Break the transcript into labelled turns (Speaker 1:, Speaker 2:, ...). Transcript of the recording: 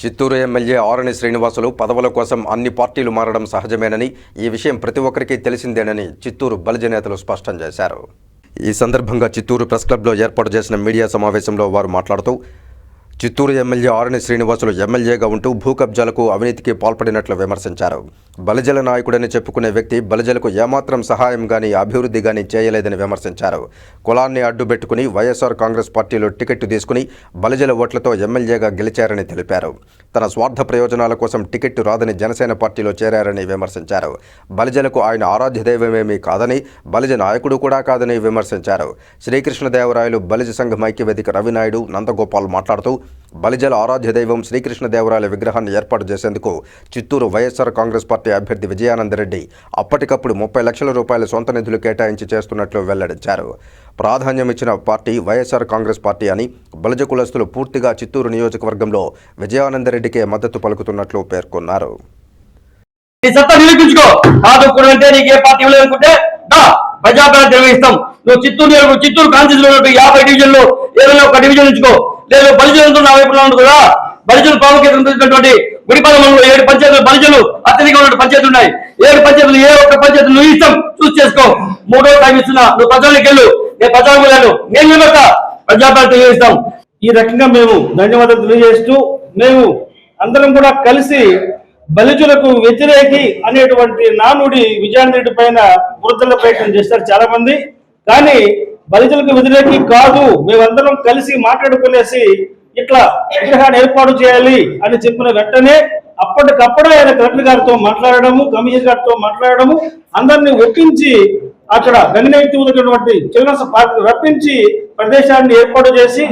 Speaker 1: Chittoor MLA ఆరణి శ్రీనివాసులు పదవుల కోసం అన్ని పార్టీలు మారడం సహజమేనని ఈ విషయం ప్రతి ఒక్కరికి తెలిసిందేనని చిత్తూరు బలిజ నేతలు స్పష్టం చేశారు. ఈ సందర్భంగా చిత్తూరు ప్రెస్ క్లబ్లో ఏర్పాటు చేసిన మీడియా సమావేశంలో వారు మాట్లాడుతూ చిత్తూరు ఎమ్మెల్యే ఆరణి శ్రీనివాసులు ఎమ్మెల్యేగా ఉంటూ భూ కబ్జాలకు అవినీతికి పాల్పడినట్లు విమర్శించారు. బలిజల నాయకుడని చెప్పుకునే వ్యక్తి బలిజలకు ఏమాత్రం సహాయం కానీ అభివృద్ధి కానీ చేయలేదని విమర్శించారు. కులాన్ని అడ్డుపెట్టుకుని వైఎస్ఆర్ కాంగ్రెస్ పార్టీలో టికెట్ తీసుకుని బలిజల ఓట్లతో ఎమ్మెల్యేగా గెలిచారని తెలిపారు. తన స్వార్థ ప్రయోజనాల కోసం టికెట్ రాదని జనసేన పార్టీలో చేరారని విమర్శించారు. బలిజలకు ఆయన ఆరాధ్య దైవమేమీ కాదని బలిజ నాయకుడు కూడా కాదని విమర్శించారు. శ్రీకృష్ణదేవరాయలు బలిజ సంఘం ఐక్యవేదిక రవినాయుడు నందగోపాల్ మాట్లాడుతూ బలిజల ఆరాధ్య దైవం శ్రీకృష్ణదేవరాయల విగ్రహాన్ని ఏర్పాటు చేసేందుకు చిత్తూరు వైఎస్ఆర్ కాంగ్రెస్ పార్టీ అభ్యర్థి విజయానందరెడ్డి అప్పటికప్పుడు ముప్పై లక్షల రూపాయల సొంత నిధులు కేటాయించి చేస్తున్నట్లు వెల్లడించారు. ప్రాధాన్యం ఇచ్చిన పార్టీ వైఎస్ఆర్ కాంగ్రెస్ పార్టీ అని బలిజ కులస్తులు పూర్తిగా చిత్తూరు నియోజకవర్గంలో విజయానందరెడ్డికే మద్దతు పలుకుతున్నట్లు పేర్కొన్నారు.
Speaker 2: నీ ప్రజాపాలన నిర్వహిస్తాం నువ్వు చిత్తూరు చిత్తూరు కాన్స్టిట్యూన్సీలో యాభై డివిజన్లు ఏదైనా ఒక డివిజన్ ఉంచుకో. లేదు బలిజనులతో నా వైపులో ఉండదు కదా? బలిజలు ప్రాముఖ్యత ఉన్నటువంటి గుడిపాల ఏడు పంచాయతీలు బలిజలు అత్యధికంగా ఉన్న పంచాయతీలు ఉన్నాయి. ఏడు పంచాయతీలు ఏ ఒక్క పంచాయతీ నువ్వు ఇష్టం చూసి చేసుకో. మూడో టైం ఇస్తున్నా నువ్వు ప్రజలకు వెళ్ళు. నేను ప్రజలకు వెళ్ళాను. నేను నిలబెడతా. ప్రజాపాలన
Speaker 3: ఈ రకంగా మేము ధన్యవాదాలు తెలియజేస్తూ మేము అందరం కూడా కలిసి బలిజులకు వ్యతిరేకి అనేటువంటి నానుడి విజయానంద పైన వృద్ధుల ప్రయత్నం చేస్తారు చాలా మంది కానీ బలితులకు వ్యతిరేకి కాదు మేమందరం కలిసి మాట్లాడుకునేసి ఇట్లా విగ్రహాన్ని ఏర్పాటు చేయాలి అని చెప్పిన వెంటనే అప్పటికప్పుడే ఆయన కలెక్టర్ గారితో మాట్లాడడము కమిషనర్ గారితో మాట్లాడడము అందరినీ ఒప్పించి అక్కడ గన్నెత్తి ఉన్నటువంటి చిల్డ్రన్స్ పార్క్ రప్పించి ప్రదేశాన్ని ఏర్పాటు చేసి